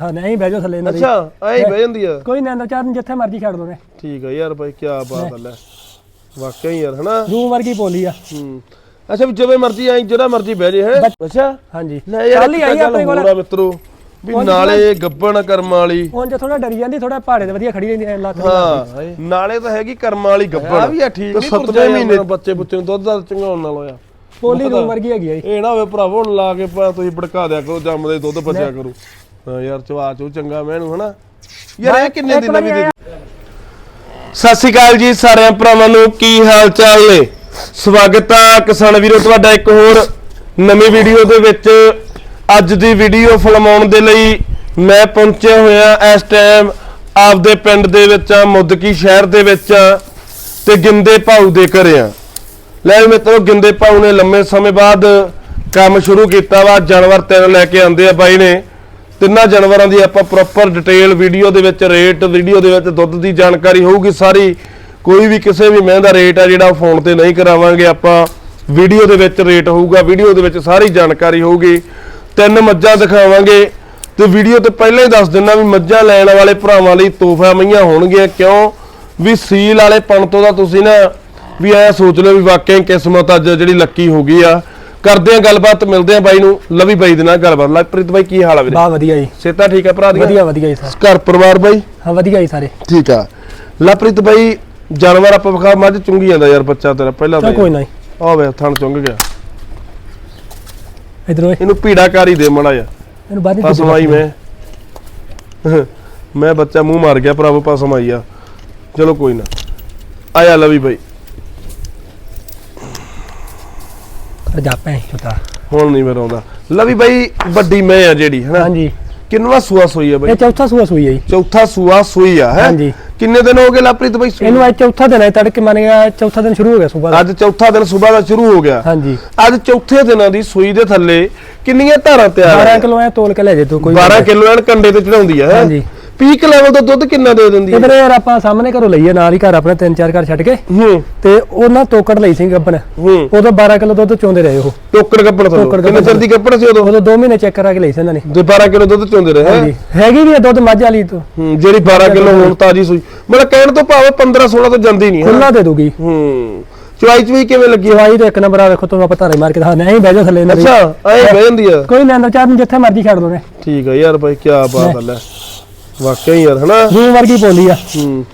ਹਾਂ ਨਹੀਂ ਬਹਿ ਜਾਓ ਥੱਲੇ ਇਹਨਾਂ ਦੀ। ਅੱਛਾ ਐਂ ਹੀ ਬਹਿ ਜਾਂਦੀ ਆ। ਕੋਈ ਨਾ ਚਾਰ ਨੂੰ ਜਿੱਥੇ ਮਰਜ਼ੀ ਛੱਡ ਦੋ ਨੇ ਠੀਕ ਆ ਯਾਰ ਭਾਈ ਕੀ ਬਾਤ ਆ ਲੈ। ਵਾਕਿਆ ਹੀ ਯਾਰ ਹਨਾ? ਰੂ ਵਰਗੀ ਬੋਲੀ ਆ। ਹੂੰ। ਅੱਛਾ ਵੀ ਜਿਵੇਂ ਮਰਜ਼ੀ ਆਈ ਜਿਹੜਾ ਮਰਜ਼ੀ ਬਹਿ ਜੇ ਹੈ? ਅੱਛਾ? ਹਾਂਜੀ। ਲੈ ਯਾਰ ਕੱਲ ਹੀ ਆਈ ਆਪਣੇ ਕੋਲ। ਮਿੱਤਰੋ ਵੀ ਨਾਲੇ ਗੱਬਣ ਕਰਮ ਵਾਲੀ। ਹੁਣ ਜੇ ਥੋੜਾ ਡਰੀ ਜਾਂਦੀ ਥੋੜਾ ਪਹਾੜੇ ਤੇ ਵਧੀਆ ਖੜੀ ਰਹਿੰਦੀ ਐ ਲੱਤ ਹਾਂ ਨਾਲੇ ਤਾਂ ਹੈਗੀ ਕਰਮ ਵਾਲੀ ਗੱਬਣ। ਆ ਵੀ ਆ ਠੀਕ ਤੇ ਸੱਤਵੇਂ ਪੁਰਜਾ ਮਹੀਨੇ ਬੱਚੇ ਬੁੱਚੇ ਨੂੰ ਦੁੱਧ ਦਾ ਚੰਗਾਉਣ ਨਾਲ ਹੋਇਆ ਬੋਲੀ ਰੂ ਵਰਗੀ ਹੈਗੀ ਆ ਇਹ ਨਾ ਹੋਵੇ ਭਰਾਵੋ ਹੁਣ ਲਾ ਕੇ ਪਾ ਤੁਸੀਂ ਭੜਕਾ ਦਿਆ ਕਰੋ ਜੰਮਦੇ ਦੁੱਧ ਪਚਿਆ ਕਰੋ। ਹਾਂ ਯਾਰ ਚਵਾ ਚੋ ਚੰਗਾ ਮੈਨੂੰ ਹਨਾ? ਯਾਰ ਇਹ ਕਿੰਨੇ ਦਿਨ ਵੀ। ਸਤਿ ਸ਼੍ਰੀ ਅਕਾਲ ਜੀ ਸਾਰਿਆਂ ਭਰਾਵਾਂ ਨੂੰ ਕੀ ਹਾਲ ਚਾਲ ਨੇ? ਸਵਾਗਤ ਆ ਕਿਸਾਨ ਵੀਰੋ ਤੁਹਾਡਾ ਇੱਕ ਹੋਰ ਨਵੀਂ ਵੀਡੀਓ ਦੇ ਵਿੱਚ। ਅੱਜ ਦੀ ਵੀਡੀਓ ਫਿਲਮਾਉਣ ਦੇ ਲਈ ਮੈਂ ਪਹੁੰਚਿਆ ਹੋਇਆ ਇਸ ਟਾਈਮ ਆਪਦੇ ਪਿੰਡ ਦੇ ਵਿੱਚ ਆ ਮੁੱਦਕੀ ਸ਼ਹਿਰ ਦੇ ਵਿੱਚ ਤੇ ਗਿੰਦੇ ਭਾਊ ਦੇ ਘਰੇ ਆ ਲੈ ਮਿੱਤਰੋ ਗਿੰਦੇ ਭਾਊ ਨੇ ਲੰਮੇ ਸਮੇਂ ਬਾਅਦ ਕੰਮ ਸ਼ੁਰੂ ਕੀਤਾ ਵਾ ਜਾਨਵਰ ਤਿੰਨ ਲੈ ਕੇ ਆਂਦੇ ਆ ਬਾਈ ਨੇ। ਤਿੰਨਾਂ ਜਾਨਵਰਾਂ ਦੀ ਆਪਾਂ ਪ੍ਰੋਪਰ ਡਿਟੇਲ ਵੀਡੀਓ ਦੇ ਵਿੱਚ ਰੇਟ ਵੀਡੀਓ ਦੇ ਵਿੱਚ, ਦੁੱਧ ਦੀ ਜਾਣਕਾਰੀ ਹੋਊਗੀ ਸਾਰੀ। ਕੋਈ ਵੀ ਕਿਸੇ ਵੀ ਮਹਿੰ ਦਾ ਰੇਟ ਆ ਜਿਹੜਾ ਫੋਨ ਤੇ ਨਹੀਂ ਕਰਾਵਾਂਗੇ ਆਪਾਂ। ਵੀਡੀਓ ਦੇ ਵਿੱਚ ਰੇਟ ਹੋਊਗਾ ਵੀਡੀਓ ਦੇ ਵਿੱਚ ਸਾਰੀ ਜਾਣਕਾਰੀ ਹੋਊਗੀ। ਤਿੰਨ ਮੱਝਾਂ ਦਿਖਾਵਾਂਗੇ। ਤੇ ਵੀਡੀਓ ਤੇ ਪਹਿਲਾਂ ਹੀ ਦੱਸ ਦਿੰਨਾ ਵੀ ਮੱਝਾਂ ਲੈਣ ਵਾਲੇ ਭਰਾਵਾਂ ਲਈ ਤੋਹਫਾ ਮਈਆਂ ਹੋਣਗੀਆਂ। ਕਿਉਂ? ਵੀ ਸੀਲ ਵਾਲੇ ਪਣ ਤੋਂ ਦਾ ਤੁਸੀਂ ਨਾ ਵੀ ਐ ਸੋਚ ਲਓ ਵੀ ਵਾਕਿਆ ਹੀ ਕਿਸਮਤ ਅੱਜ ਜਿਹੜੀ ਲੱਕੀ ਹੋ ਗਈ ਆ। ਕਰਦੇ ਆ ਗੱਲਬਾਤ ਮਿਲਦੇ ਆ ਬਾਈ ਨੂੰ ਲਵੀ ਬਾਈ ਦੇ ਨਾਲ ਗੱਲਬਾਤ। ਲਵਪ੍ਰੀਤ ਬਾਈ ਕੀ ਹਾਲ ਆ ਵੀਰੇ? ਬਾ ਵਧੀਆ ਜੀ। ਸੇਤਾ ਠੀਕ ਆ ਭਰਾ ਦੀ ਵਧੀਆ ਵਧੀਆ ਜੀ ਸਰ। ਘਰ ਪਰਿਵਾਰ ਬਾਈ? ਹਾਂ ਵਧੀਆ ਜੀ ਸਾਰੇ। ਠੀਕ ਆ। ਲਵਪ੍ਰੀਤ ਬਾਈ ਜਾਨਵਰ ਆਪਾਂ ਵਿਖਾ ਮੱਝ ਚੁੰਗੀ ਜਾਂਦਾ ਯਾਰ ਬੱਚਾ ਤੇਰਾ ਪਹਿਲਾਂ ਚਲ ਕੋਈ ਨਾ ਆ ਵੇ ਥਣ ਚੁੰਗ ਗਿਆ। ਇਧਰੋਂ ਇਹਨੂੰ ਪੀੜਾਕਾਰੀ ਦੇ ਮੜਾ ਜਾ ਇਹਨੂੰ ਬਾਅਦ ਪਸਮਾਈ ਮੈਂ। ਮੈਂ ਬੱਚਾ ਮੂੰਹ ਮਾਰ ਗਿਆ ਭਰਾਵੋ ਪਸਮਾਈ ਆ। ਚਲੋ ਕੋਈ ਨਾ। ਆਇਆ ਲਵੀ ਬਾਈ। ਜਾ ਪੈ ਛੋਟਾ। ਹੁਣ ਨਹੀਂ ਮੇਰਾ ਆਉਂਦਾ। ਲਵੀ ਬਾਈ ਵੱਡੀ ਮੈਂ ਆ ਜਿਹੜੀ ਹਨਾ? ਹਾਂਜੀ। ਕਿੰਨਵਾ ਸੂਆ ਸੋਈ ਆ ਬਾਈ? ਇਹ ਚੌਥਾ ਸੂਆ ਸੂਈ ਹੈ ਜੀ। ਚੌਥਾ ਸੂਆ ਸੂਈ ਆ ਹੈ? ਹਾਂਜੀ। ਕਿੰਨੇ ਦਿਨ ਹੋ ਗਏ ਲਵਪ੍ਰੀਤ ਬਾਈ ਸੂਈ? ਇਹਨੂੰ ਅੱਜ ਚੌਥਾ ਦਿਨ ਹੈ ਤੜਕੇ ਮੰਨ ਗਿਆ ਚੌਥਾ ਦਿਨ ਸ਼ੁਰੂ ਹੋ ਗਿਆ ਸਵੇਰ ਦਾ। ਅੱਜ ਚੌਥਾ ਦਿਨ ਸਵੇਰ ਦਾ ਸ਼ੁਰੂ ਹੋ ਗਿਆ। ਹਾਂਜੀ। ਅੱਜ ਚੌਥੇ ਦਿਨਾਂ ਦੀ ਸੂਈ ਦੇ ਥੱਲੇ ਕਿੰਨੀਆਂ ਧਾਰਾਂ ਤਿਆਰ 12 ਆ ਕਿਲੋ ਐ ਤੋਲ ਕੇ ਲੈ ਜੇ ਤੂੰ ਕੋਈ 12 ਕਿਲੋ ਐਨ ਕੰਡੇ ਤੇ ਚੜਾਉਂਦੀ ਆ? ਹਾਂਜੀ। ਪੀਕ ਲੈਵਲ ਦਾ ਦੁੱਧ ਕਿੰਨਾ ਦੇ ਦਿੰਦੀ ਹੈ? ਇਧਰ ਯਾਰ ਆਪਾਂ ਸਾਹਮਣੇ ਘਰੋਂ ਲਈਏ ਨਾਲ ਹੀ ਘਰ ਆਪਣੇ ਤਿੰਨ ਚਾਰ ਘਰ ਛੱਡ ਕੇ। ਹੂੰ। ਤੇ ਉਹਨਾਂ ਤੋਕੜ ਲਈ ਸੀ ਗੱਬਨ ਹੂੰ। ਉਦੋਂ 12 ਕਿਲੋ ਦੁੱਧ ਚੋਂਦੇ ਰਹੇ ਉਹ। ਟੋਕੜ ਕੱਪੜ ਤੋਂ। ਟੋਕੜ ਕਿੰਨੇ ਚਿਰ ਦੀ ਕੱਪੜ ਸੀ ਉਦੋਂ? ਉਦੋਂ 2 ਮਹੀਨੇ ਚੈੱਕ ਕਰਾ ਕੇ ਲਈ ਸੀ ਇਹਨਾਂ ਨੇ। ਦੇ 12 ਕਿਲੋ ਦੁੱਧ ਚੋਂਦੇ ਰਹੇ ਹੈਂ? ਹਾਂਜੀ ਹੈਗੀ ਵੀ ਆ ਦੁੱਧ ਮੱਝ ਵਾਲੀ ਤੋਂ। ਹੂੰ ਜਿਹੜੀ 12 ਕਿਲੋ ਹੁਣ ਤਾਜੀ ਸੂਈ। ਮਤਲਬ ਕਹਿਣ ਤੋਂ ਭਾਵੇਂ 15 16 ਤੋਂ ਜਾਂਦੀ ਨਹੀਂ ਹੈ? ਖੁੱਲਾ ਦੇ ਦੂਗੀ ਹੂੰ। ਚੁਆਈ ਚ ਵੀ ਕਿਵੇਂ ਲੱਗੀ? ਜਵਾਈ ਤੇ ਇੱਕ ਨੰਬਰ ਆ ਵੇਖੋ ਤੁਹਾਨੂੰ ਆਪਾਂ ਧਾਰੇ ਮਾਰ ਕੇ ਦਿਖਾ ਨਹੀਂ ਬਹਿ ਜਾ ਥੱਲੇ ਇਹਨਾਂ ਅੱਛਾ ਐ ਬਹਿ ਜਾਂਦੀ ਆ। ਕੋਈ ਨਾ ਚਾਰ ਨੂੰ ਜਿੱਥੇ ਮਰਜ਼ੀ ਛੱਡ ਦੋ ਨੇ ਠੀਕ ਆ ਯਾਰ ਭਾਈ ਕੀ ਬਾਤ ਲੈ। ਵਾਕਿਆ ਹੀ ਯਾਰ ਹਨਾ? ਰੂ ਵਰਗੀ ਬੋਲੀ ਆ। ਹੂੰ।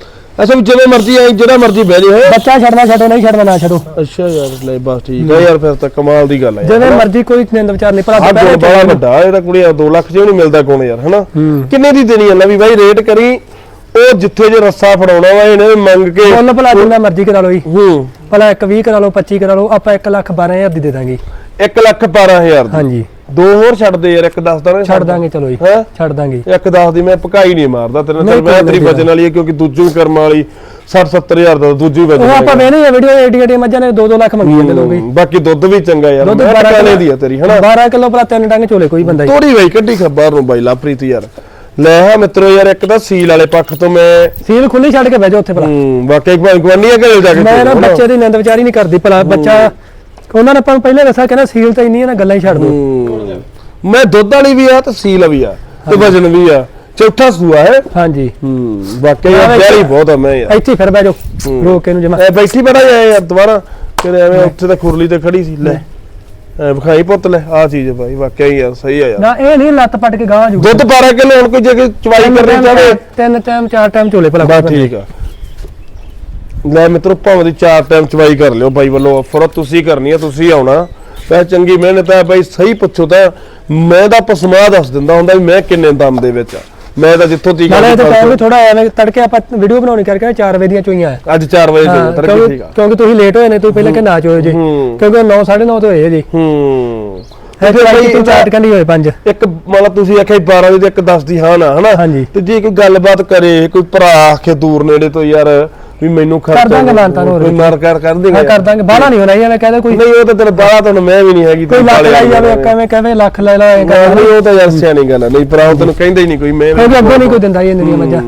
ਅੱਛਾ ਵੀ ਜਿਵੇਂ ਮਰਜ਼ੀ ਆਈ ਜਿਹੜਾ ਮਰਜ਼ੀ ਬਹਿ ਜੇ ਹੈ? ਬੱਚਾ ਛੱਡਣਾ ਛੱਡੋ ਨਹੀਂ ਛੱਡਣਾ ਨਾ ਛੱਡੋ। ਅੱਛਾ ਯਾਰ ਲੈ ਬਸ ਠੀਕ ਆ ਯਾਰ ਫਿਰ ਤਾਂ ਕਮਾਲ ਦੀ ਗੱਲ ਆ ਯਾਰ ਜਿਵੇਂ ਮਰਜ਼ੀ ਕੋਈ ਨਿੰਦ ਵਿਚਾਰ ਨਹੀਂ ਦੁਪਹਿਰੇ ਜੋ ਬੜਾ ਵੱਡਾ ਇਹ ਤਾਂ ਕੁੜੀ 2 ਲੱਖ ਵੀ ਨਹੀਂ ਮਿਲਦਾ ਕੋਣ ਯਾਰ ਹਨਾ? ਹੂੰ। ਕਿੰਨੇ ਦੀ ਦੇਣੀ ਆ ਲੈ ਵੀ ਬਾਈ ਰੇਟ ਕਰੀ ਉਹ ਜਿੱਥੇ ਜੇ ਰੱਸਾ ਫੜਾਉਣਾ ਵਾ ਇਹਨੇ ਮੰਗ ਕੇ ਮੁੱਲ ਭਲਾ ਜਿੰਨਾ ਮਰਜ਼ੀ ਕਰਾ ਲਓ ਜੀ। ਹੂੰ। ਭਲਾ ਇੱਕ 20 ਕਰਾ ਲਓ 25 ਕਰਾ ਲਓ ਆਪਾਂ 1 ਲੱਖ 12000 ਦੀ ਦੇ ਦਾਂਗੇ। 1 ਲੱਖ 12000 ਦੀ। ਹਾਂਜੀ। ਦੋ ਹੋਰ ਛੱਡ ਦੇ ਯਾਰ ਇੱਕ 10 ਦਾ ਛੱਡ ਦਾਂਗੇ ਚਲੋ ਜੀ। ਹੈ? ਛੱਡ ਦਾਂਗੇ। ਇੱਕ 10 ਦੀ ਮੈਂ ਪਕਾਈ ਨਹੀਂ ਮਾਰਦਾ ਤੇਰੇ ਨਾਲ। ਨਹੀਂ, ਮੈਂ ਕੋਈ ਤੇਰੀ ਨਹੀਂ ਵਜਨ ਵਾਲੀ ਹੈ ਕਿਉਂਕਿ ਦੂਜੀ ਕਰਮ ਵਾਲੀ 60 70000 ਦਾ ਦੂਜੀ ਵਜਨ ਉਹ ਆਪਾਂ ਵੇਨੇ ਆ ਵੀਡੀਓ ਏਡੀ ਏਡੀ ਮੱਝਾਂ ਨੇ 2-2 ਲੱਖ ਮੰਗੀ ਜਾਂਦੇ ਲੋਕ ਬਾਕੀ ਦੁੱਧ ਵੀ ਚੰਗਾ ਯਾਰ ਦੁੱਧ ਮੈਂ 12 ਟਕਾਣੇ ਦੀ ਆ ਤੇਰੀ ਹਨਾ? 12 ਕਿਲੋ ਭਲਾ ਤਿੰਨ ਡੰਗ ਚੋਲੇ ਕੋਈ ਬੰਦਾ ਜੀ ਬਈ ਕੱਢੀ ਖਬਰ ਨੂੰ ਬਾਈ ਲਾਪ੍ਰੀਤ ਯਾਰ। ਲੈ ਹਾਂ ਮਿੱਤਰੋ ਯਾਰ ਇੱਕ ਤਾਂ ਸੀਲ ਵਾਲੇ ਪੱਖ ਤੋਂ ਮੈਂ ਸੀਲ ਖੁੱਲੀ ਛੱਡ ਕੇ ਬਹਿ ਜਾ ਉੱਥੇ ਭਲਾ। ਹੂੰ ਵਾਕਈ ਗਵਾਨੀਆਂ ਘਰੇ ਜਾ ਕੇ ਮੈਂ ਨਾ। ਬੱਚੇ ਦੀ ਨਿੰਦ ਵਿਚਾਰੀ ਨਹੀਂ ਕਰਦੀ ਭਲਾ ਬੱਚਾ ਉਹਨਾਂ ਨੇ ਆਪਾਂ ਨੂੰ ਪਹਿਲੇ ਦੱਸਿਆ ਕਹਿੰਦਾ ਸੀਲ ਤਾਂ ਇੰਨੀ ਹੈ ਨਾ ਗੱਲਾਂ ਹੀ ਛੱਡ ਦੋ। ਹੂੰ। ਮੈਂ ਦੁੱਧ ਵਾਲੀ ਵੀ ਆ ਤੇ ਸੀਲ ਵੀ ਆ ਤੇ ਵਜਨ ਵੀ ਆ। ਚੌਥਾ ਸੂਆ ਹੈ। ਹਾਂਜੀ। ਹੂੰ ਵਾਕਈ ਯਾਰ ਪਿਆਰੀ ਬਹੁਤ ਆ ਮੈਂ ਯਾਰ। ਇੱਥੇ ਹੀ ਫਿਰ ਬਹਿ ਜਾਓ ਰੋਕ ਕੇ ਨੂੰ ਜਮਾ। ਐ ਬੈਠੀ ਬੜਾ ਯਾਰ ਦੁਬਾਰਾ। ਤੇਰੇ ਐਵੇਂ ਉੱਥੇ ਤਾਂ ਖੁਰਲੀ ਤੇ ਖੜੀ ਸੀ ਲੈ। ਐ ਵਿਖਾਈ ਪੁੱਤ ਲੈ ਆ ਚੀਜ਼ ਹੈ ਭਾਈ ਵਾਕਿਆ ਹੀ ਯਾਰ ਸਹੀ ਆ ਯਾਰ। ਨਾ ਇਹ ਨਹੀਂ ਲੱਤ ਪੱਟ ਕੇ ਗਾਂ ਜੂ। ਦੁੱਧ 12 ਕਿਲੋ ਹੁਣ ਕੋਈ ਜੇ ਕੋਈ ਚਵਾਈ ਕਰਨੀ ਚਾਹਵੇ। ਤਿੰਨ ਟਾਈਮ ਚਾਰ ਟਾਈਮ ਚੋਲੇ ਭਲਾ ਬਸ ਠੀਕ ਆ। ਲੈ ਮਿੱਤਰੋ ਭਾਵੇਂ ਦੀ ਚਾਰ ਟਾਈਮ ਚਵਾਈ ਕਰ ਲਿਓ ਬਾਈ ਵੱਲੋਂ ਆਫਰ ਤੁਸੀਂ ਕਰਨੀ ਆ ਤੁਸੀਂ ਆਉਣਾ। ਪੈ ਚੰਗੀ ਮਿਹਨਤ ਹੈ ਬਾਈ ਸਹੀ ਪੁੱਛੋ ਤਾਂ ਮੈਂ ਤਾਂ ਪਸਮਾ ਦੱਸ ਦਿੰਦਾ ਹੁੰਦਾ ਵੀ ਮੈਂ ਕਿੰਨੇ ਦਮ ਦੇ ਵਿੱਚ ਆ। ਮੈਂ ਤਾਂ ਜਿੱਥੋਂ ਤੀਕ ਨਾਲੇ ਇਹ ਤਾਂ ਟਾਈਮ ਵੀ ਥੋੜਾ ਐਵੇਂ ਤੜਕੇ ਆਪਾਂ ਵੀਡੀਓ ਬਣਾਉਣੀ ਕਰਕੇ 4 ਵਜੇ ਦੀਆਂ ਚੋਈਆਂ ਆ। ਅੱਜ 4 ਵਜੇ ਤੋਂ ਤੜਕੇ ਠੀਕ ਆ। ਕਿਉਂਕਿ ਤੁਸੀਂ ਲੇਟ ਹੋਏ ਨੇ ਤੁਸੀਂ ਪਹਿਲਾਂ ਕਿ ਨਾ ਚੋਏ ਜੇ। ਕਿਉਂਕਿ 9 9:30 ਤੋਂ ਹੋਏ ਜੀ। ਹੂੰ। ਹੈ ਤੇ ਕਿ ਬਈ ਤੂੰ ਚਾਟ ਕੰਡੀ ਹੋਏ ਪੰਜ। ਇੱਕ ਮਤਲਬ ਤੁਸੀਂ ਆਖਿਆ 12 ਵਜੇ ਤੇ ਇੱਕ 10 ਦੀ ਹਾਂ ਨਾ ਹਨਾ। ਤੇ ਜੇ ਕੋਈ ਗੱਲਬਾਤ ਕਰੇ ਕੋਈ ਭਰਾ ਆਖੇ ਦੂਰ ਨੇੜੇ ਤੋਂ ਯਾਰ ਵੀ ਮੈਨੂੰ ਖਰਚਾ ਕਰ ਦਾਂਗੇ ਮਾਨਤਾਂ ਨੂੰ ਕੋਈ ਮਾਰ ਕਰ ਕਰ ਦੇਗਾ ਕਰ ਦਾਂਗੇ। ਬਾਹਲਾ ਨਹੀਂ ਹੋਣਾ ਐਵੇਂ ਕਹਦੇ ਕੋਈ ਨਹੀਂ ਉਹ ਤਾਂ ਤੇਰੇ ਬਾਹਲਾ ਤੁਹਾਨੂੰ ਮੈਂ ਵੀ ਨਹੀਂ ਹੈਗੀ ਕੋਈ ਲੱਖ ਲਾਈ ਜਾਵੇ। ਕਿਵੇਂ ਕਹਵੇ ਲੱਖ ਲੈ ਲੈ ਮੈਂ ਨਹੀਂ ਉਹ ਤਾਂ ਯਾਰ ਸਿਆਣੀ ਗੱਲ ਆ। ਨਹੀਂ ਭਰਾ ਉਹ ਤੈਨੂੰ ਕਹਿੰਦਾ ਹੀ ਨਹੀਂ ਕੋਈ ਮੈਂ ਕਿਉਂਕਿ ਅੱਗੇ ਨਹੀਂ ਕੋਈ ਦਿੰਦਾ ਜੀ ਇੰਨੀਆਂ ਮੱਝਾਂ।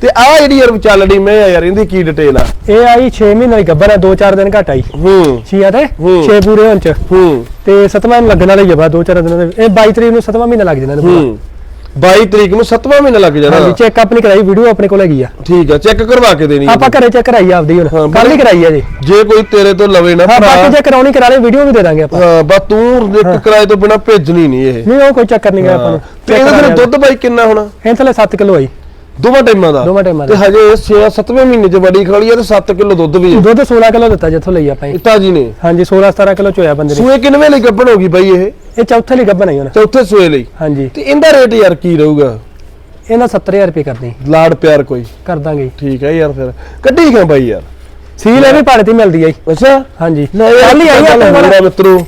ਤੇ ਆ ਜਿਹੜੀ ਯਾਰ ਚੱਲੜੀ ਮੈਂ ਆ ਯਾਰ ਇਹਦੀ ਕੀ ਡਿਟੇਲ ਆ? ਇਹ ਆਈ 6 ਮਹੀਨੇ ਦੀ ਗੱਭਰ ਹੈ 2-4 ਦਿਨ ਘੱਟ ਆਈ। ਹੂੰ। ਛੀਆਂ ਤੇ ਹੂੰ। 6 ਪੂਰੇ ਹੋਣ ਚ। ਹੂੰ। ਤੇ ਸਤਵਾਂ ਨੂੰ ਲੱਗਣ ਵਾਲਾ ਹੀ ਆ ਬਾ 2-4 ਦਿਨਾਂ ਦੇ। ਇਹ 22 ਤਰੀਕ ਨੂੰ ਸਤਵਾਂ ਮਹੀਨਾ ਲੱਗ ਜਾਣਾ ਇਹਨੂੰ ਪੂਰਾ। ਹੂੰ। 22 ਤਰੀਕ ਨੂੰ 7ਵਾਂ ਮਹੀਨਾ ਲੱਗ ਜਾਣਾ। ਹਾਂਜੀ ਚੈੱਕ ਆਪਣੀ ਕਰਾਈ ਵੀਡੀਓ ਆਪਣੇ ਕੋਲ ਹੈਗੀ ਆ। ਠੀਕ ਆ ਚੈੱਕ ਕਰਵਾ ਕੇ ਦੇਣੀ। ਆਪਾਂ ਘਰੇ ਚੈੱਕ ਕਰਾਈ ਆਪਦੀ ਹਾਂ, ਹੁਣ ਕੱਲ ਹੀ ਕਰਾਈ ਆ ਜੀ। ਜੇ ਕੋਈ ਤੇਰੇ ਤੋਂ ਲਵੇ ਨਾ ਹਾਂ ਭਰਾ ਬਾਕੀ ਜੇ ਕਰਾਉਣੀ ਕਰਾ ਲੈ ਵੀਡੀਓ ਵੀ ਦੇ ਦਾਂਗੇ ਆਪਾਂ। ਹਾਂ ਬਸ ਤੂੰ ਇੱਕ ਕਿਰਾਏ ਤੋਂ ਬਿਨਾ ਭੇਜਣੀ ਨਹੀਂ ਇਹ। ਨਹੀਂ ਉਹ ਕੋਈ ਚੱਕਰ ਨਹੀਂ ਗਾ ਆਪਾਂ ਨੂੰ। ਤੇ ਇਹਦਾ ਫਿਰ ਦੁੱਧ ਬਾਈ ਕਿੰਨਾ ਹੋਣਾ? ਇਹ ਥਲੇ 7 ਕਿਲੋ ਆਈ ਦੋਵਾਂ ਟਾਈਮਾਂ ਦਾ। ਦੋਵਾਂ ਟਾਈਮਾਂ ਤੇ ਦਾ ਹਜੇ 6 7ਵੇਂ ਮਹੀਨੇ ਚ ਬੜੀ ਖਾਲੀ ਆ ਤੇ 7 ਕਿਲੋ ਦੁੱਧ ਵੀ ਹੈ ਦੁੱਧ 16 ਕਿਲੋ ਦਿੱਤਾ ਜਿੱਥੋਂ ਲਈ ਆਪਾਂ ਇਹ। ਇਤਾ ਜੀ ਨੇ। ਹਾਂਜੀ 16 17 ਕਿਲੋ ਚੋਇਆ ਬੰਦੇ ਨੇ। ਸੂਏ ਕਿੰਨਵੇਂ ਲਈ ਗੱਭਣ ਹੋ ਗਈ ਬਾਈ ਇਹ? ਇਹ ਚੌਥੇ ਲਈ ਗੱਬਨ ਆਈ ਹੁਣ ਚੌਥੇ ਸੂਏ ਲਈ? ਹਾਂਜੀ। ਤੇ ਇਹਦਾ ਰੇਟ ਯਾਰ ਕੀ ਰਹੂਗਾ? ਇਹਨਾਂ 70000 ਰੁਪਏ ਕਰਨੀ ਲਾੜ ਪਿਆਰ ਕੋਈ? ਕਰ ਦਾਂਗੇ। ਠੀਕ ਹੈ ਯਾਰ ਫਿਰ। ਕੱਢੀ ਗਿਆ ਬਾਈ ਯਾਰ? ਸੀਲ ਇਹ ਵੀ ਭਾੜੇ ਤੇ ਮਿਲਦੀ ਆਈ ਅੱਛਾ? ਹਾਂਜੀ। ਕੱਲ ਹੀ ਆਈ ਆਪਣੇ ਕੋਲ। ਮਿੱਤਰੋ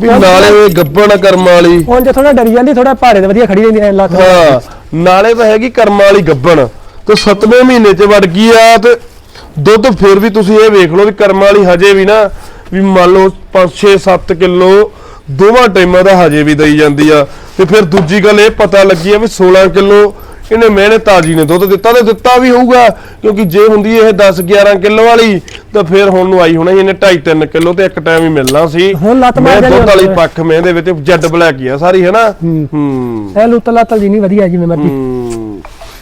ਵੀ ਨਾਲੇ ਇਹ ਗੱਭਣ ਕਰਮ ਵਾਲੀ। ਹੁਣ ਜੇ ਥੋੜਾ ਡਰੀ ਜਾਂਦੀ ਥੋੜਾ ਭਾੜੇ ਤੇ ਵਧੀਆ ਖੜੀ ਰਹਿੰਦੀ ਐ ਲੱਤ ਹਾਂ ਨਾਲੇ ਤਾਂ ਹੈਗੀ ਕਰਮ ਵਾਲੀ ਗੱਭਣ ਤੇ 7ਵੇਂ ਮਹੀਨੇ ਚ ਵੜ ਗਈ ਆ ਤੇ ਦੁੱਧ ਫਿਰ ਵੀ ਤੁਸੀਂ ਇਹ ਵੇਖ ਲਓ ਵੀ ਕਰਮ ਵਾਲੀ ਹਜੇ ਵੀ ਨਾ ਵੀ ਮੰਨ ਲਓ 5 6 7 ਕਿਲੋ ਦੋਵਾਂ ਟਾਈਮਾਂ ਦਾ ਹਜੇ ਵੀ ਦਈ ਜਾਂਦੀ ਆ। ਤੇ ਫਿਰ ਦੂਜੀ ਗੱਲ ਇਹ ਪਤਾ ਲੱਗੀ ਆ ਵੀ 16 ਕਿਲੋ ਇਹਨੇ ਮਿਹਨਤ ਤਾਜੀ ਨੇ ਦੁੱਧ ਦਿੱਤਾ ਤੇ ਦਿੱਤਾ ਵੀ ਹੋਊਗਾ ਕਿਉਂਕਿ ਜੇ ਹੁੰਦੀ ਇਹ 10 11 ਕਿਲੋ ਵਾਲੀ ਤਾਂ ਫਿਰ ਹੁਣ ਨੂੰ ਆਈ ਹੋਣਾ ਇਹਨੇ 2.5 3 ਕਿਲੋ ਤੇ ਇੱਕ ਟਾਈਮ ਹੀ ਮਿਲਣਾ ਸੀ। ਹੁਣ ਲੱਤ ਮੈਂ ਮਾਰ ਜਾਣੀ ਦੁੱਧ ਵਾਲੀ। ਪੱਖ ਮੈਂ ਦੇ ਵਿੱਚ ਜੱਡ ਬਲੈਕ ਹੀ ਆ ਸਾਰੀ ਹੈ। ਨਾ ਹੂੰ। ਇਹ ਲੁੱਤ ਲੱਤ ਜੀ ਨਹੀਂ ਵਧੀਆ ਜਿਵੇਂ ਮਰਜ਼ੀ।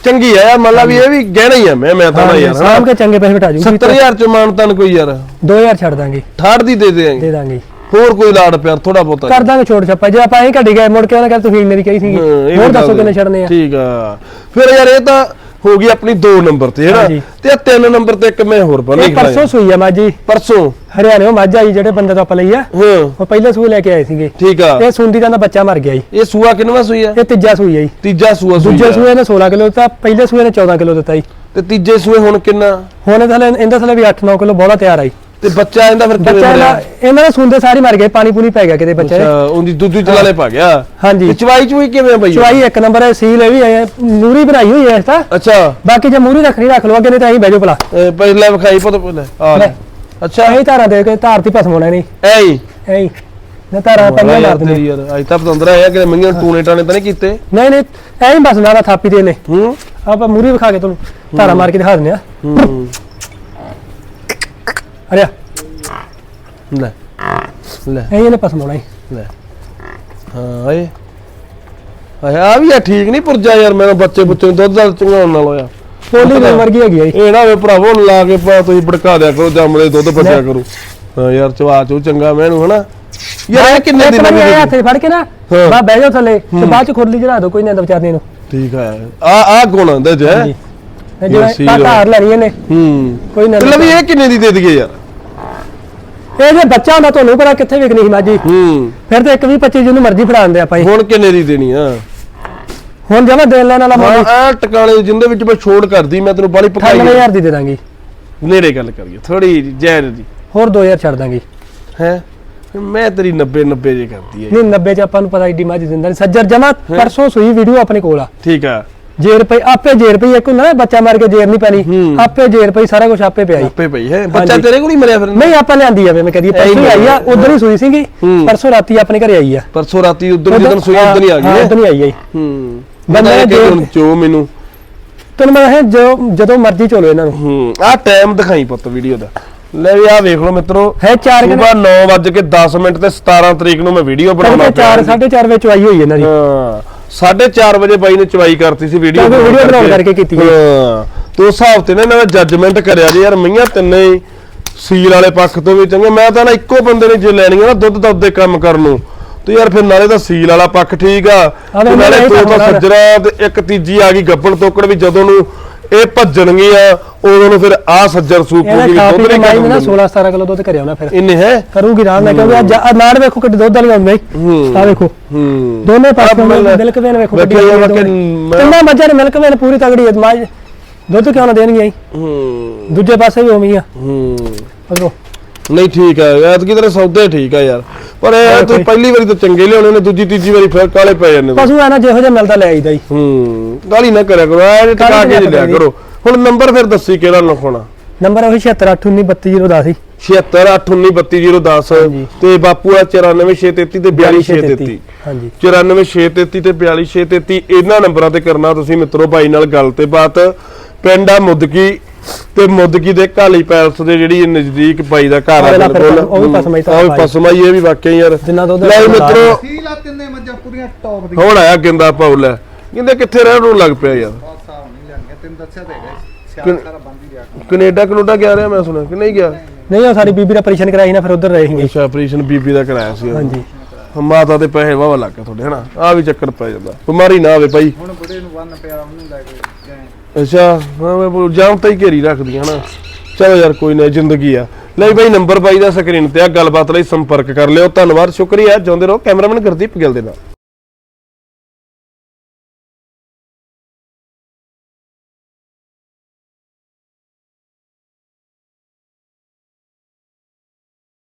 ਚੰਗੀ ਆ ਯਾਰ ਮੰਨ ਲਾ ਵੀ ਇਹ ਵੀ ਗਹਿਣਾ ਹੀ ਆ ਮੈਂ ਮੈਂ ਤਾਂ ਨਾ ਯਾਰ ਸਾਮ ਕੇ ਚੰਗੇ ਪੈਸੇ ਬਟਾ ਜੂਗੀ। 70000 ਚ ਮਾਨਤਨ ਕੋਈ ਯਾਰ? 2000 ਛੱਡ ਦਾਂਗੇ। 68 ਦੀ ਦੇ ਦੇ ਦੇਾਂਗੇ ਦਾਂਗੇ। ਹੋਰ ਕੋਈ ਲਾੜ ਪਿਆਰ ਥੋੜਾ ਬਹੁਤਾ ਕਰ ਦਾਂਗੇ ਛੋਟ ਛੱਪਾ ਜੇ ਆਪਾਂ ਐਂ ਘੱਡੀ ਗਏ ਮੁੜ ਕੇ ਉਹਨਾਂ ਕਹਿੰਦੇ ਤੁਸੀਂ ਇੰਨੇ ਦੀ ਕਹੀ ਸੀਗੀ। ਹੋਰ ਦੱਸੋ ਕਿੰਨੇ ਛੱਡਨੇ ਆ। ਠੀਕ ਆ। ਫਿਰ ਯਾਰ ਇਹ ਤਾਂ ਹੋ ਗਈ ਆਪਣੀ 2 ਨੰਬਰ ਤੇ ਹੈਨਾ। ਤੇ 3 ਨੰਬਰ ਤੇ ਇੱਕ ਮੈਂ ਹੋਰ ਬਣ ਇਹ ਪਰਸੋਂ ਸੂਈ ਆ ਮਾਜੀ ਪਰਸੋਂ? ਹਰਿਆਣੇ ਮੱਝ ਆਈ ਜਿਹੜੇ ਬੰਦੇ ਤੋਂ ਆਪਾਂ ਲਈ ਆ। ਹਾਂ। ਉਹ ਪਹਿਲੇ ਸੂਏ ਲੈ ਕੇ ਆਏ ਸੀਗੇ। ਠੀਕ ਆ। ਇਹ ਸੁੰਦੀ ਦਾ ਬੱਚਾ ਮਰ ਗਿਆ ਜੀ। ਇਹ ਸੂਆ ਕਿੰਨਵਾ ਸੂਈ ਆ? ਇਹ ਤੀਜਾ ਸੂਈ ਆ ਜੀ। ਤੀਜਾ ਸੂਆ ਸੂਈ ਦੂਜੇ। ਸੂਏ ਨੇ 16 ਕਿਲੋ ਦਿੱਤਾ ਪਹਿਲੇ ਸੂਏ ਨੇ 14 ਕਿਲੋ ਦਿੱਤਾ ਜੀ। ਤੇ ਤੀਜੇ ਸੂਏ ਹੁਣ ਕਿੰਨਾ? ਹੁਣ ਇਹਦੇ ਥਲੇ ਇਹਦੇ ਥਲੇ ਵੀ 8-9 ਕਿਲੋ ਬੋਲਾ ਤਿਆਰ ਆਈ ਤੇ ਬੱਚਾ ਇਹਦਾ ਫਿਰ ਕਿਵੇਂ ਬੱਚਾ ਮਰਿਆ? ਇਹਨਾਂ ਦੇ ਸੁੰਦੇ ਸਾਰੇ ਮਰ ਗਏ ਪਾਣੀ ਪੂਣੀ ਪੈ ਗਿਆ ਕਿਤੇ ਬੱਚੇ। ਅੱਛਾ ਉਹਦੀ ਦੁੱਧ ਚਲਾਲੇ ਪਾ ਗਿਆ? ਹਾਂਜੀ। ਤੇ ਚਵਾਈ ਚੁਈ ਕਿਵੇਂ ਬਈ? ਚਵਾਈ ਇੱਕ ਨੰਬਰ ਹੈ ਸੀਲ ਇਹ ਵੀ ਹੈ ਮੂਰੀ ਬਣਾਈ ਹੋਈ ਹੈ ਇਸ ਤਾਂ ਅੱਛਾ। ਬਾਕੀ ਜੇ ਮੂਰੀ ਰੱਖਣੀ ਰੱਖ ਲਓ ਅੱਗੇ ਨਹੀਂ ਤਾਂ ਅਸੀਂ ਬਹਿ ਜਾਓ ਭਲਾ। ਇਹ ਪਹਿਲਾਂ ਵਿਖਾਈ ਪਤਾ ਪਹਿਲਾਂ ਆ ਲੈ। ਲੈ। ਅੱਛਾ। ਅਸੀਂ ਧਾਰਾਂ ਦੇ ਕੇ ਧਾਰ ਦੀ ਭਸਮ ਹੋਣਾ ਨਹੀਂ ਐ ਹੀ ਐਂ ਹੀ ਨਾ ਧਾਰਾਂ ਪੰਨਾ ਮਾਰ ਦਿੰਦੇ ਯਾਰ ਅੱਜ ਤਾਂ ਪਤੰਦਰਾ ਆਇਆ ਕਿ ਮੰਗੀਆਂ ਟੂਣੇ ਟਾਣੇ ਤਾਂ ਨਹੀਂ ਕੀਤੇ? ਨਹੀਂ ਨਹੀਂ ਐਂ ਹੀ ਬਸ ਨਾ ਥਾਪੀ ਦੇ ਨੇ ਹੂੰ। ਆਪਾਂ ਮੂਰੀ ਵਿਖਾ ਕੇ ਤੁਹਾਨੂੰ ਧਾਰਾ ਮਾਰ ਕੇ ਦਿਖਾ ਦਿੰਦੇ ਆ ਹੂੰ। ਅਰਿਆ ਲੈ ਲੈ ਐਂ ਇਹਨੇ ਭਸਮ ਹੋਣਾ ਹੀ ਲੈ ਹਾਂ ਏ ਆ ਵੀ ਆ ਠੀਕ ਨਹੀਂ ਪੁਰਜਾ ਯਾਰ ਮੈਨੂੰ ਬੱਚੇ ਬੁੱਚੇ ਨੂੰ ਦੁੱਧ ਦਾ ਚੰਗਾਉਣ ਨਾਲ ਹੋਇਆ ਪੋਲੀ ਦੇ ਵਰਗੀ ਹੈਗੀ ਆ ਜੀ ਇਹ ਨਾ ਵੇ ਭਰਾਵੋ ਨੂੰ ਲਾ ਕੇ ਪਾ ਤੁਸੀਂ ਭੜਕਾ ਦਿਆ ਕਰੋ ਦੁੱਧ ਪੱਜਿਆ ਕਰੋ ਹਾਂ ਯਾਰ ਚਵਾ ਚੋ ਚੰਗਾ ਮੈਨੂੰ ਹਨਾ ਯਾਰ ਇਹ ਕਿੰਨੇ ਇੱਕ ਦਿਨ ਵਾਰੀ ਦੀ ਆਇਆ ਹੱਥੇ ਫੜ ਕੇ ਨਾ ਹਾਂ। ਬਾ ਬਹਿ ਜਾਓ ਥੱਲੇ ਤੇ ਬਾਅਦ ਚ ਖੁਰਲੀ ਚੜਾ ਦਿਓ ਕੋਈ ਨਾ ਵਿਚਾਰਨੇ ਨੂੰ ਠੀਕ ਆ ਆ ਗੁਣ ਆਂਦਾ ਜੇ ਹਾਂਜੀ ਇਹ ਜਿਹੜਾ ਸੀ ਤਾਂ ਲਓ। ਧਾਰ ਲੈਣੀ ਇਹਨੇ ਹੂੰ ਕੋਈ ਨਾ ਮਤਲਬ ਵੀ ਇਹ ਕਿੰਨੇ ਦੀ ਦੇ ਦਈਏ ਯਾਰ ਇਹ ਜੇ ਬੱਚਾ ਹੁੰਦਾ ਤੁਹਾਨੂੰ ਪਤਾ ਕਿੱਥੇ ਵਿਕਣੀ ਸੀ ਮਾਜੀ ਹੂੰ। ਫਿਰ ਤੇ ਇੱਕ ਵੀ 25 ਜਿਹਨੂੰ ਮਰਜ਼ੀ ਫੜਾਉਂਦੇ ਆਪਾਂ ਜੀ। ਹੁਣ ਕਿੰਨੇ ਦੀ ਦੇਣੀ ਆ? ਹੁਣ ਜਮਾ ਦੇਣ ਲੈਣ ਵਾਲਾ ਮਾਜੀ ਆ ਟਿਕਾਣੇ ਜਿੰਦੇ ਵਿੱਚ ਮੈਂ ਛੋੜ ਕਰਦੀ ਮੈਂ ਤੈਨੂੰ ਬਾਲੀ ਪਕਾਈ 98000 ਦੀ ਦੇ ਦਾਂਗੇ। ਨੇੜੇ ਗੱਲ ਕਰੀਏ ਥੋੜੀ ਜੈਰ ਦੀ। ਹੋਰ 2000 ਛੱਡ ਦਾਂਗੇ। ਹੈ? ਮੈਂ ਤੇਰੀ 90 90 ਜੇ ਕਰਦੀ ਹੈ ਨਹੀਂ 90 ਚ ਆਪਾਂ ਨੂੰ ਪਤਾ ਏਡੀ ਮਾਜੀ ਦਿੰਦਾ ਨਹੀਂ। ਸੱਜਰ ਜਮਾ ਪਰਸੋਂ ਸੂਈ ਵੀਡੀਓ ਆਪਣੇ ਕੋਲ ਆ। ਠੀਕ ਆ। ਜੇਰ ਪਈ ਆਪੇ ਜੇਰ ਪਈ ਇੱਕ ਹੁੰਦਾ ਨਾ ਬੱਚਾ ਮਾਰ ਕੇ ਜੇਰ ਨਹੀਂ ਪੈਣੀ। ਹੂੰ। ਆਪੇ ਜੇਰ ਪਈ ਸਾਰਾ ਕੁਝ ਆਪੇ ਪਿਆ ਜੀ। ਆਪੇ ਪਈ ਹੈ। ਬੱਚਾ। ਤੇਰੇ ਕੋਲ ਹੀ ਮਰਿਆ ਫਿਰ। ਨਹੀਂ ਆਪਾਂ ਲਿਆਂਦੀ ਆ ਵੇ ਮੈਂ ਕਹਦੀ ਪਰਸੋਂ ਹੀ ਆਈ ਆ ਉਧਰ ਹੀ ਸੂਈ ਸੀਗੀ। ਹੂੰ। ਪਰਸੋਂ ਰਾਤੀ ਆਪਣੇ ਘਰੇ ਆਈ ਆ। ਪਰਸੋਂ ਰਾਤੀ ਉਧਰ ਜਦੋਂ ਸੋਈ ਉਧਰ ਹੀ ਆ ਗਈ ਹੈ ਉਧਰ ਹੀ ਆਈ ਆ। ਹੂੰ। ਬੰਦਾ ਜੇ- ਕਿ ਚੋ ਮੈਨੂੰ। ਤੈਨੂੰ ਮੈਂ ਕਿਹਾ ਜੋ ਜਦੋਂ ਮਰਜ਼ੀ ਚੋਲੋ ਇਹਨਾਂ ਨੂੰ। ਹੂੰ। ਆ ਟਾਈਮ ਦਿਖਾਈ ਪੁੱਤ ਵੀਡੀਓ ਦਾ। ਲੈ ਵੀ ਆ ਵੇਖ ਲਓ ਮਿੱਤਰੋ। ਹੈ 4 ਸਵੇਰ 9:10 ਮਿੰਟ ਤੇ 17 ਤਰੀਕ ਨੂੰ ਮੈਂ ਵੀਡੀਓ ਬਣਾਉਣਾ ਘੰਟੇ 4 4:30 ਵਿੱਚ ਆਈ ਹੋਈ ਇਹਨਾਂ ਦੀ। ਹਾਂ। 4:30 ਵਜੇ ਬਾਈ ਨੇ ਚਵਾਈ ਕਰਤੀ ਸੀ ਵੀਡੀਓ ਕਿਉਂਕਿ video ਬਣਾਉਣ ਕਰਕੇ ਕੀਤੀ ਹੈ। ਹਾਂ ਤੇ ਉਸ ਹਿਸਾਬ ਤੇ ਨਾ ਇਹਨਾਂ ਦਾ ਜੱਜਮੈਂਟ ਕਰਿਆ ਜੀ ਯਾਰ ਮਈਆਂ ਤਿੰਨੇ ਹੀ ਸੀਲ ਵਾਲੇ ਪੱਖ ਤੋਂ ਵੀ ਚੰਗੇ ਮੈਂ ਤਾਂ ਨਾ ਇੱਕੋ ਬੰਦੇ ਨੇ ਜੇ ਲੈਣੀਆਂ ਨਾ ਦੁੱਧ ਦਾ ਉੱਦੇ ਕੰਮ ਕਰਨ ਨੂੰ ਤੇ ਯਾਰ ਫਿਰ ਨਾਲੇ ਤਾਂ ਸੀਲ ਵਾਲਾ ਪੱਖ ਠੀਕ ਆ ਤੇ ਨਾਲੇ ਦੋ ਤਾਂ। ਸੱਜਰਾ ਤੇ ਇੱਕ ਤੀਜੀ ਆ ਗਈ ਗੱਬਣ ਤੋਕੜ ਵੀ ਜਦੋਂ ਨੂੰ ਇਹ ਭੱਜਣਗੀਆਂ ਉਦੋਂ ਨੂੰ ਫਿਰ ਆ ਸੱਜਰ ਇਹਨੇ ਸੂਪੂਗੀ ਖਾ ਪੀ ਦੁੱਧ ਕੇ ਨਹੀਂ ਮਾਈ ਨੇ ਨਾ ਖਾਂਦੇ 16 17 ਕਿਲੋ ਦੁੱਧ ਕਰਿਆ ਉਹਨਾਂ ਫਿਰ। ਇੰਨੇ ਹੈ? ਕਰੂਗੀ ਰਾਮ ਨਾਲ ਕਿਉਂਕਿ ਅੱਜ ਆਹ ਨਾੜ ਵੇਖੋ ਕਿੱਡੇ ਦੁੱਧ ਵਾਲੀਆਂ ਹੁੰਦੀਆਂ ਹੂੰ ਆ ਵੇਖੋ। ਹੂੰ। ਦੋਨੇ ਪਾਸੇ ਮਿਲਕ ਵੇਨ ਵੇਖੋ ਵੇਖਿਆ ਕਿੱਡੀ ਦੋਵੇਂ। ਕਿ ਮੈਂ- ਤਿੰਨਾਂ ਮੱਝਾਂ ਨੇ ਮਿਲਕ ਵੇਨ ਪੂਰੀ ਤਗੜੀ ਹੈ ਮਾਝ ਦੁੱਧ ਕਿਉਂ ਨਾ ਦੇਣਗੀਆਂ ਜੀ? ਹੂੰ। ਦੂਜੇ ਪਾਸੇ ਵੀ ਉਵੇਂ ਹੀ ਆ। ਹੂੰ। ਅਗੋ ਨਹੀਂ ਠੀਕ ਹੈ ਐਤਕੀ ਤੇਰੇ ਸੌਦੇ ਠੀਕ ਆ ਯਾਰ। ਪਰ ਇਹ ਤੂੰ ਪਹਿਲੀ ਵਾਰੀ ਤਾਂ ਚੰਗੇ ਲਿਆਉਣੇ ਨੇ ਦੂਜੀ ਤੀਜੀ ਵਾਰੀ ਫਿਰ ਕਾਲੇ ਪੈ ਜਾਂਦੇ ਨੇ। ਪਸ਼ੂ ਨਾ ਜਿਹੋ ਜਿਹਾ ਮਿਲਦਾ ਲੈ ਆਈਦਾ ਜੀ। ਹੂੰ ਗਾਲੀ ਨਾ ਕਰਿਆ ਕਰੋ ਐ ਟਿਕਾ ਕੇ ਨਹੀਂ ਲਿਆ। ਕਰੋ। ਹੁਣ ਨੰਬਰ ਫਿਰ ਦੱਸੀ ਕਿਹੜਾ ਲਿਖਾਉਣਾ? ਨੰਬਰ ਉਹੀ 7681932010 ਸੀ 7681920010 ਹਾਂਜੀ। ਤੇ ਬਾਪੂ ਆ 94633 ਤੇ 42633 ਹਾਂਜੀ। 94633 ਤੇ 42633 ਇਹਨਾਂ ਨੰਬਰਾਂ ਤੇ ਕਰਨਾ ਤੁਸੀਂ ਮਿੱਤਰੋ ਭਾਈ ਨਾਲ ਗੱਲ ਤੇ ਬਾਤ। ਪਿੰਡ ਆ ਮੁੱਦਕੀ ਤੇ ਮੁੱਦਕੀ ਦੇ ਕਾਲੀ ਪੈਲਸ ਦੇ ਜਿਹੜੀ ਨਜ਼ਦੀਕ ਭਾਈ ਦਾ ਘਰ ਆ ਬਿਲਕੁਲ। ਉਹ ਵੀ ਪਸਮਾਈ ਤਾਂ ਉਹ ਵੀ ਭਾਈ। ਪਸਮਾਈ ਇਹ ਵੀ ਵਾਕਿਆ ਯਾਰ। ਜਿੰਨਾ ਦੁੱਧ ਲੈ ਦਾ ਮਿੱਤਰੋ। ਸੀਲਾ ਤਿੰਨੇ ਮੱਝਾਂ ਪੂਰੀਆਂ ਟੌਪ ਹੁਣ ਆਇਆ ਗਿੰਦਾ ਕਹਿੰਦੇ ਕਿੱਥੇ ਰਹਿਣ ਨੂੰ ਲੱਗ ਪਿਆ ਯਾਰ। ਕੈਨੇਡਾ ਕਨੂਡਾ ਗਿਆ ਰਿਹਾ ਮੈਂ ਸੁਣਿਆ ਕਿ ਨਹੀਂ ਗਿਆ? ਨਹੀਂ ਉਹ ਸਾਡੀ ਬੀਬੀ ਦਾ ਆਪਰੇਸ਼ਨ ਕਰਾਈ ਸੀ ਨਾ ਫਿਰ ਉਧਰ ਰਹੇ ਸੀਗੇ। ਅੱਛਾ ਆਪਰੇਸ਼ਨ ਬੀਬੀ ਦਾ ਕਰਾਇਆ ਸੀ। ਹਾਂਜੀ। ਮਾਤਾ ਦੇ ਪੈਸੇ ਵਾਵਾ ਲੱਗ ਗਏ ਤੁਹਾਡੇ ਹਨਾ? ਆ ਵੀ ਚੱਕਰ ਪੈ ਜਾਂਦਾ। ਬਿਮਾਰੀ ਨਾ ਆਵੇ ਭਾਈ। ਹੁਣ ਬੁੜੇ ਨੂੰ ਬੰਨ ਪਿਆ ਉਹਨੂੰ ਲੈ ਕੇ ਗਏ ਅੱਛਾ, ਮੈਂ ਬੋਲ ਜਾਮ ਤਾਂ ਹੀ ਘੇਰੀ ਰੱਖਦੀਆਂ ਹਨਾ ਚਲੋ ਯਾਰ, ਕੋਈ ਨਾ ਜ਼ਿੰਦਗੀ ਆ। ਲੈ ਬਾਈ, ਨੰਬਰ ਬਾਈ ਦਾ ਸਕਰੀਨ ਤੇ ਆ, ਗੱਲਬਾਤ ਲਈ ਸੰਪਰਕ ਕਰ ਲਿਓ। ਧੰਨਵਾਦ, ਸ਼ੁਕਰੀਆ। ਜਿਉਂਦੇ ਰਹੋ, ਕੈਮਰਾਮੈਨ ਗੁਰਦੀਪ ਗਿੱਲ ਦੇ ਨਾਲ।